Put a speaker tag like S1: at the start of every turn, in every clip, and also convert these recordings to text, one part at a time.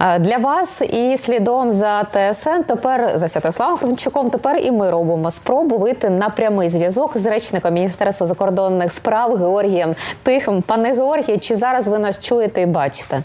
S1: Для вас і слідом за ТСН тепер за Святославом Хромчуком. Тепер і ми робимо спробу вийти на прямий зв'язок з речником Міністерства закордонних справ Георгієм Тихим. Пане Георгію, чи зараз ви нас чуєте і бачите?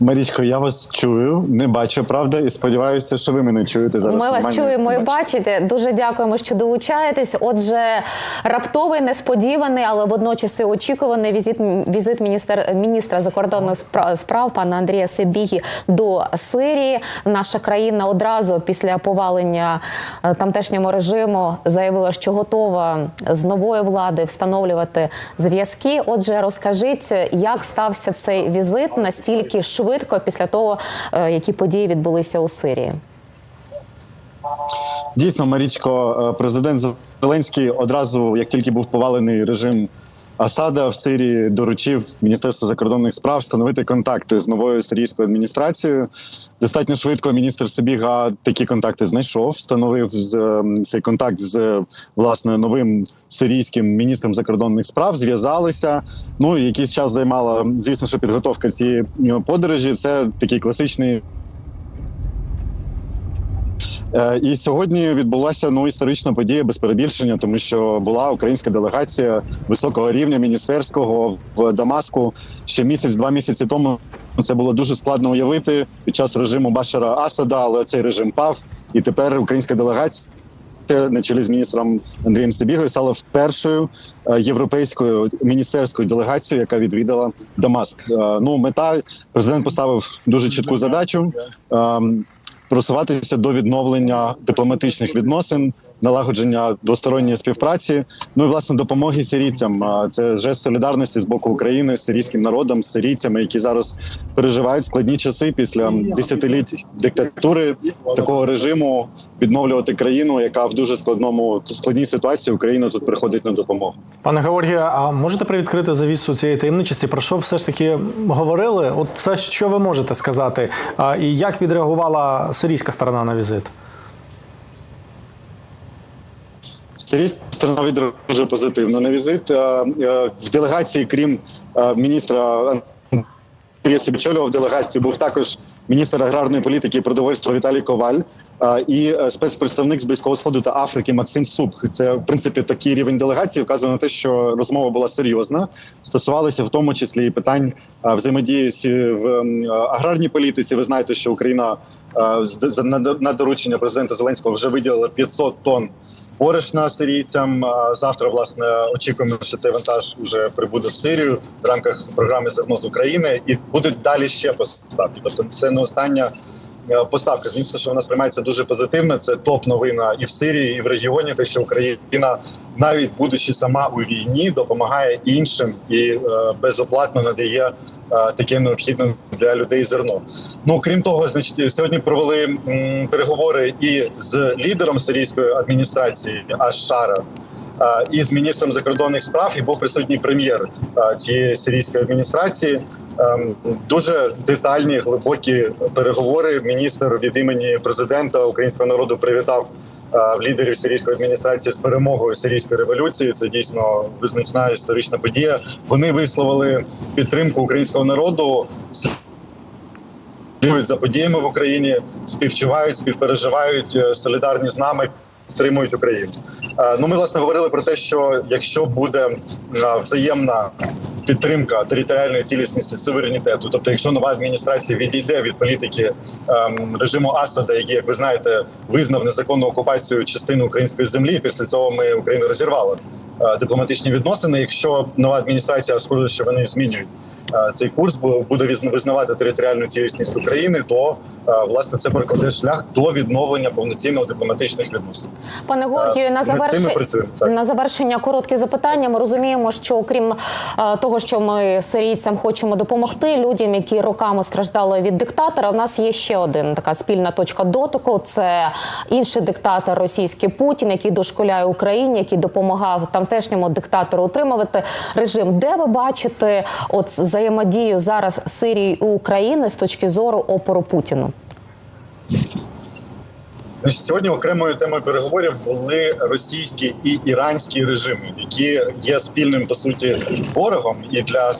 S2: Марічко, я вас чую, не бачу, правда, і сподіваюся, що ви мене чуєте зараз.
S1: Ми вас чуємо і
S2: бачите.
S1: Дуже дякуємо, що долучаєтесь. Отже, раптовий, несподіваний, але водночас і очікуваний візит, візит міністр, міністра закордонних спра- справ пана Андрія Себігі до Сирії. Наша країна одразу після повалення е, тамтешнього режиму заявила, що готова з новою владою встановлювати зв'язки. Отже, розкажіть, як стався цей візит настільки швидко після того, е, які події відбулися у Сирії.
S2: Дійсно, Марічко, е, президент Зеленський одразу, як тільки був повалений режим Асада в Сирії, доручив Міністерству закордонних справ встановити контакти з новою сирійською адміністрацією. Достатньо швидко міністр Собіга такі контакти знайшов, встановив з ем, цей контакт з власне новим сирійським міністром закордонних справ. Зв'язалися. Ну якийсь час займала, звісно, що підготовка цієї подорожі. Це такий класичний І сьогодні відбулася ну історична подія без перебільшення, тому що була українська делегація високого рівня міністерського в Дамаску ще місяць-два місяці тому. Це було дуже складно уявити під час режиму Башара Асада, але цей режим пав, і тепер українська делегація. На чолі з міністром Андрієм Сибігою стала першою е, європейською міністерською делегацією, яка відвідала Дамаск. Е, Ну, мета президент поставив дуже чітку задачу ем, просуватися до відновлення дипломатичних відносин, налагодження двосторонньої співпраці. Ну і власне допомоги сирійцям. Це жест солідарності з боку України з сирійським народом, з сирійцями, які зараз переживають складні часи після десятиліть диктатури такого режиму. Відновлювати країну, яка в дуже складному складній ситуації Україна тут приходить на допомогу.
S3: Пане Георгію, а можете привідкрити завісу цієї таємничості? Про що все ж таки говорили? От все, що ви можете сказати, і як відреагувала сирійська сторона на візит?
S2: Сирійська сторона дуже позитивно на візит. В делегації, крім міністра Андрія Сібічольова, в делегації був також міністр аграрної політики і продовольства Віталій Коваль і е, спецпредставник з Близького Сходу та Африки Максим Субх. Це в принципі такий рівень делегації вказує на те, що розмова була серйозна. Стосувалася в тому числі і питань взаємодії в аграрній політиці. Ви знаєте, що Україна з- на доручення президента Зеленського вже виділила 500 тонн борошна сирійцям. Завтра власне очікуємо, що цей вантаж вже прибуде в Сирію в рамках програми зерно з України, і будуть далі ще поставки. Тобто, це не остання. е, Поставка звісно, що вона сприймається дуже позитивно. Це топ новина і в Сирії, і в регіоні. Те, що Україна, навіть будучи сама у війні, допомагає іншим і е, безоплатно надає таке необхідне для людей зерно. Ну крім того, значить, сьогодні провели м, переговори і з лідером сирійської адміністрації Аш-Шара, і з міністром закордонних справ, і був присутній прем'єр цієї сирійської адміністрації. Ем, Дуже детальні, глибокі переговори. Міністр від імені президента українського народу привітав лідерів сирійської адміністрації з перемогою сирійської революції. Це дійсно визначна історична подія. Вони висловили підтримку українського народу за подіями в Україні, співчувають, співпереживають, е, солідарні з нами, підтримують Україну. Е, Ну, ми власне говорили про те, що якщо буде е, взаємна підтримка територіальної цілісності суверенітету, тобто, якщо нова адміністрація відійде від політики ем, режиму Асада, який, як ви знаєте, визнав незаконну окупацію частини української землі, після цього ми Україну розірвали е, дипломатичні відносини. Якщо нова адміністрація схоже, що вони змінюють цей курс, буде визнавати територіальну цілісність України, то е, власне це прокладе шлях до відновлення повноцінного дипломатичних відносин.
S1: Пане Георгію, на
S2: Над
S1: завершення
S2: працюємо.
S1: На завершення коротке запитання. Ми розуміємо, що окрім е, того, що ми сирійцям хочемо допомогти людям, які роками страждали від диктатора. У нас є ще один така спільна точка дотику. Це інший диктатор російський Путін, який дошкуляє Україні, який допомагав тамтешньому диктатору утримувати режим. Де ви бачите от взаємодію зараз Сирії і України з точки зору опору Путіну?
S2: Сьогодні окремою темою переговорів були російські і іранські режими, які є спільним по суті ворогом і для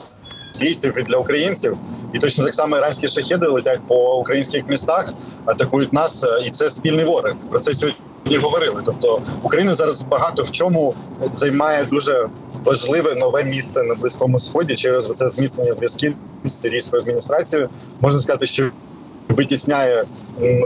S2: сирійців і для українців. І точно так само іранські шахеди летять по українських містах, атакують нас, е, і це спільний ворог. Про це сьогодні говорили. Тобто Україна зараз багато в чому займає дуже важливе нове місце на близькому сході через це зміцнення зв'язків з сирійською адміністрацією. Можна сказати, що витісняє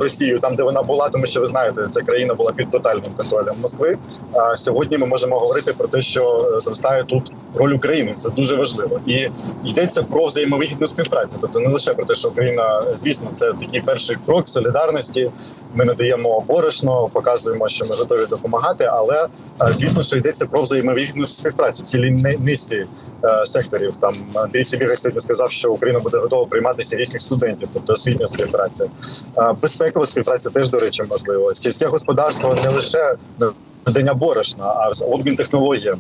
S2: Росію там, де вона була, тому що ви знаєте, ця країна була під тотальним контролем Москви. А сьогодні ми можемо говорити про те, що е, зростає тут роль України. Це дуже важливо, і йдеться про взаємовигідну співпрацю. Тобто не лише про те, що Україна, звісно, це такий перший крок солідарності. Ми надаємо борошно, показуємо, що ми готові допомагати. Але е, звісно, що йдеться про взаємовигідну співпрацю. Цілі ни- низці е, секторів. Там Андрій Сибіга сьогодні сказав, що Україна буде готова приймати сирійських студентів, тобто освітня співпраця. Е, Безпекова співпраця теж, до речі, можливо. Сільське господарство не лише надання борошна, а з- обмін технологіями.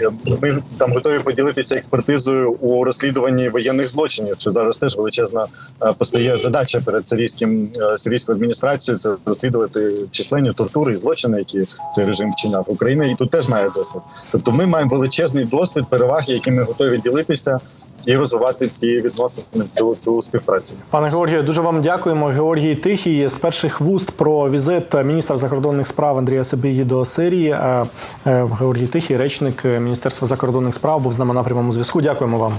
S2: Е, Ми там готові поділитися експертизою у розслідуванні воєнних злочинів. Що зараз теж величезна е, постає задача перед сирійським е, сирійською адміністрацією це розслідувати численні тортури і злочини, які цей режим вчиняв. Україна і тут теж має досвід. Тобто, ми маємо величезний досвід, переваги, які ми готові ділитися і розвивати ці відносини, цю цю співпрацю.
S3: Пане Георгію, дуже вам дякуємо. Георгій Тихій з перших вуст про візит міністра закордонних справ Андрія Сибії до Сирії. Е, е, Георгій Тихій, речник Міністерства закордонних справ, був з нами на прямому зв'язку. Дякуємо вам.